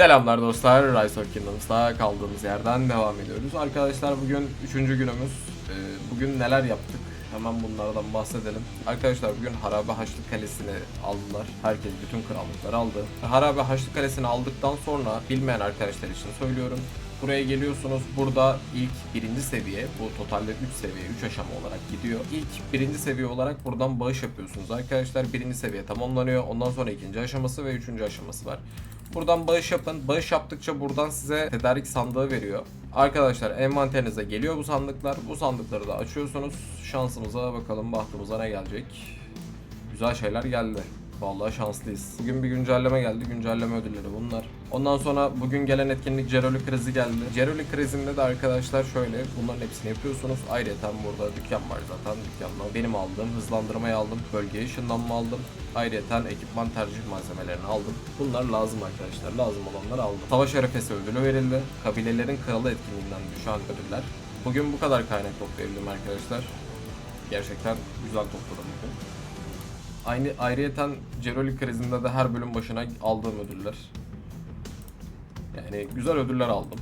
Selamlar dostlar, Rise of Kingdoms'ta kaldığımız yerden devam ediyoruz. Arkadaşlar bugün üçüncü günümüz. Ee, bugün neler yaptık? Hemen bunlardan bahsedelim. Arkadaşlar bugün Harabe Haçlı Kalesi'ni aldılar. Herkes bütün krallıkları aldı. Harabe Haçlı Kalesi'ni aldıktan sonra bilmeyen arkadaşlar için söylüyorum. Buraya geliyorsunuz. Burada ilk birinci seviye, bu totalde 3 seviye, 3 aşama olarak gidiyor. İlk birinci seviye olarak buradan bağış yapıyorsunuz arkadaşlar. Birinci seviye tamamlanıyor. Ondan sonra ikinci aşaması ve üçüncü aşaması var. Buradan bağış yapın. Bağış yaptıkça buradan size tedarik sandığı veriyor. Arkadaşlar envanterinize geliyor bu sandıklar. Bu sandıkları da açıyorsunuz. Şansımıza bakalım bahtımıza ne gelecek. Güzel şeyler geldi. Vallahi şanslıyız. Bugün bir güncelleme geldi. Güncelleme ödülleri bunlar. Ondan sonra bugün gelen etkinlik Ceroli krizi geldi. Ceroli krizinde de arkadaşlar şöyle bunların hepsini yapıyorsunuz. Ayrıca burada dükkan var zaten. Dükkandan benim aldığım hızlandırmayı aldım. Bölgeye ışınlanma aldım. Ayrıca ekipman tercih malzemelerini aldım. Bunlar lazım arkadaşlar. Lazım olanları aldım. Savaş arefesi ödülü verildi. Kabilelerin kralı etkinliğinden düşen ödüller. Bugün bu kadar kaynak toplayabildim arkadaşlar. Gerçekten güzel topladım bugün. Aynı ayrıyeten Ceroli krizinde de her bölüm başına aldığım ödüller. Yani güzel ödüller aldım.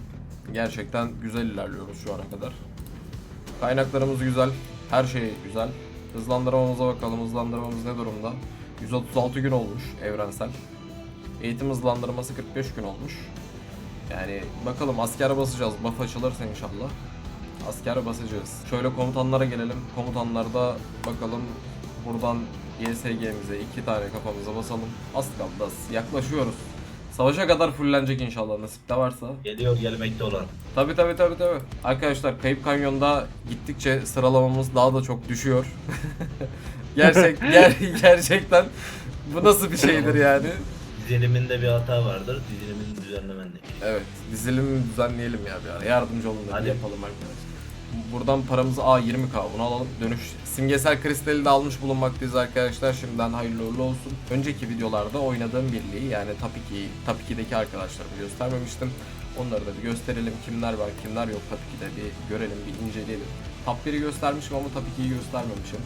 Gerçekten güzel ilerliyoruz şu ana kadar. Kaynaklarımız güzel. Her şey güzel. Hızlandırmamıza bakalım. Hızlandırmamız ne durumda? 136 gün olmuş evrensel. Eğitim hızlandırması 45 gün olmuş. Yani bakalım asker basacağız. Buff açılırsa inşallah. Asker basacağız. Şöyle komutanlara gelelim. Komutanlarda bakalım buradan YSG'mize iki tane kafamıza basalım. Az kaldı az. Yaklaşıyoruz. Savaşa kadar fullenecek inşallah nasip de varsa. Geliyor gelmekte olan. Tabi tabi tabi tabi. Arkadaşlar Kayıp Kanyon'da gittikçe sıralamamız daha da çok düşüyor. Gerçek ger- gerçekten bu nasıl bir şeydir yani? Diziliminde bir hata vardır. Dizilimini düzenlemenlik. Evet, dizilimi düzenleyelim ya bir ara. Yardımcı olun Hadi. yapalım arkadaşlar. Buradan paramızı A 20k bunu alalım. Dönüş simgesel kristali de almış bulunmaktayız arkadaşlar. Şimdiden hayırlı uğurlu olsun. Önceki videolarda oynadığım birliği yani Top 2, Top 2'deki arkadaşlarımı göstermemiştim. Onları da bir gösterelim. Kimler var, kimler yok Top 2'de bir görelim, bir inceleyelim. Top 1'i göstermişim ama Top 2'yi göstermemişim.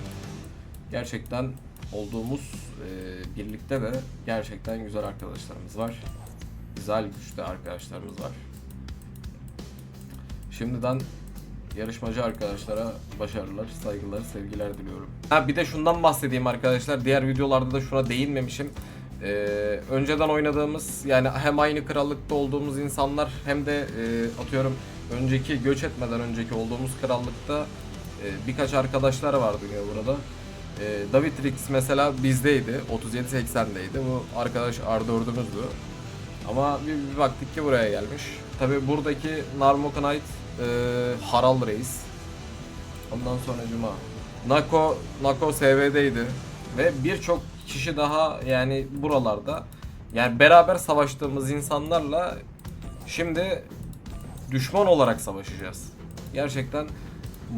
Gerçekten olduğumuz e, birlikte de gerçekten güzel arkadaşlarımız var. Güzel güçlü arkadaşlarımız var. Şimdiden yarışmacı arkadaşlara başarılar, saygılar, sevgiler diliyorum. Ha bir de şundan bahsedeyim arkadaşlar. Diğer videolarda da şuna değinmemişim. Ee, önceden oynadığımız yani hem aynı krallıkta olduğumuz insanlar hem de e, atıyorum önceki göç etmeden önceki olduğumuz krallıkta e, birkaç arkadaşlar vardı ya burada. E, David Rix mesela bizdeydi. 37-80'deydi. Bu arkadaş R4'ümüzdü. Ama bir, bir baktık ki buraya gelmiş. Tabi buradaki Narmokanite e, Haral Reis. Ondan sonra Cuma. Nako, Nako SV'deydi. Ve birçok kişi daha yani buralarda yani beraber savaştığımız insanlarla şimdi düşman olarak savaşacağız. Gerçekten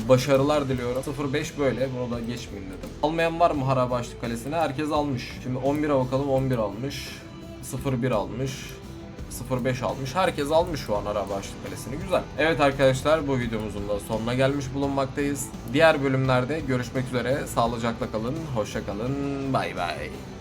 başarılar diliyorum. 05 böyle. Bunu da geçmeyeyim dedim. Almayan var mı Harabe Haçlı Kalesi'ne? Herkes almış. Şimdi 11'e bakalım. 11 almış. 01 almış. 05 almış. Herkes almış şu an Haçlı Kalesi'ni. Güzel. Evet arkadaşlar bu videomuzun da sonuna gelmiş bulunmaktayız. Diğer bölümlerde görüşmek üzere. Sağlıcakla kalın. Hoşça kalın. Bay bay.